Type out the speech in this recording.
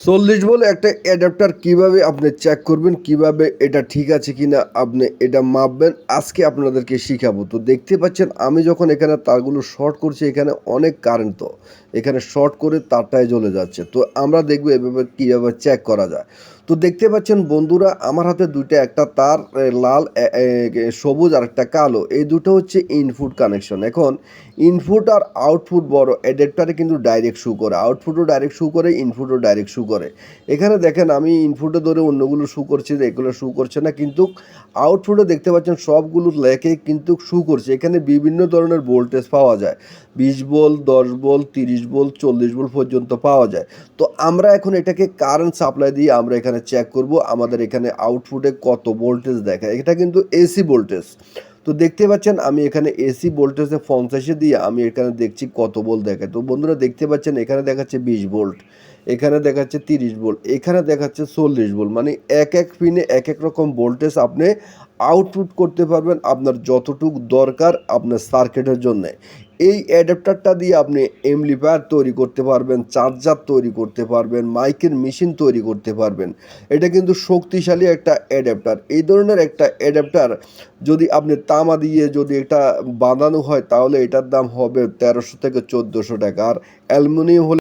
চল্লিশ বলে একটা অ্যাডাপ্টার কীভাবে আপনি চেক করবেন, কীভাবে এটা ঠিক আছে কিনা আপনি এটা মাপবেন, আজকে আপনাদেরকে শিখাবো। তো দেখতে পাচ্ছেন, আমি যখন এখানে তারগুলো শর্ট করছি, এখানে অনেক কারেন্ট তো। এখানে শর্ট করে তারটায় জ্বলে যাচ্ছে। তো আমরা দেখব এভাবে কীভাবে চেক করা যায়। তো দেখতে পাচ্ছেন বন্ধুরা, আমার হাতে দুইটা, একটা তার লাল সবুজ আর একটা কালো। এই দুটো হচ্ছে ইনপুট কানেকশন এখন ইনপুট আর আউটপুট বড় অ্যাডাপ্টারে কিন্তু ডাইরেক্ট শু করে। আউটপুটও ডাইরেক্ট শু করে ইনপুটও ডাইরেক্ট শু করে। এখানে দেখেন, আমি ইনপুটে ধরে অন্যগুলো শু করছি যে এগুলো শু করছে না, কিন্তু আউটপুটে দেখতে পাচ্ছেন সবগুলো লেখে কিন্তু শু করছে। এখানে বিভিন্ন ধরনের ভোল্টেজ পাওয়া যায়। বিশ বল দশ বল তিরিশ বল চল্লিশ বল পর্যন্ত পাওয়া যায়। তো আমরা এখন এটাকে কারেন্ট সাপ্লাই দিয়ে আমরা এখানে চেক করব, আমাদের এখানে আউটপুটে কত ভোল্টেজ দেখায়। এটা কিন্তু এসি ভোল্টেজ তো দেখতে পাচ্ছেন, আমি এখানে এসি ভোল্টেজে পঞ্চাশে দিয়ে আমি এখানে দেখছি কত ভোল্ট দেখায়। তো বন্ধুরা, দেখতে পাচ্ছেন, এখানে দেখাচ্ছে বিশ ভোল্ট এখানে দেখাচ্ছে তিরিশ ভোল্ট এখানে দেখাচ্ছে চল্লিশ ভোল্ট মানে এক এক পিনে এক এক রকম ভোল্টেজ আপনি আউটপুট করতে পারবেন আপনার যতটুকু দরকার আপনার সার্কিটের জন্য। এই অ্যাডাপ্টারটা দিয়ে আপনি এমপ্লিফায়ার তৈরি করতে পারবেন চার্জার তৈরি করতে পারবেন মাইকের মেশিন তৈরি করতে পারবেন। এটা কিন্তু শক্তিশালী একটা অ্যাডাপ্টার এই ধরনের একটা অ্যাডাপ্টার যদি আপনি তামা দিয়ে যদি এটা বাঁধানো হয়, তাহলে এটার দাম হবে তেরোশো থেকে চোদ্দোশো টাকা। আর অ্যালুমিনিয়াম হলে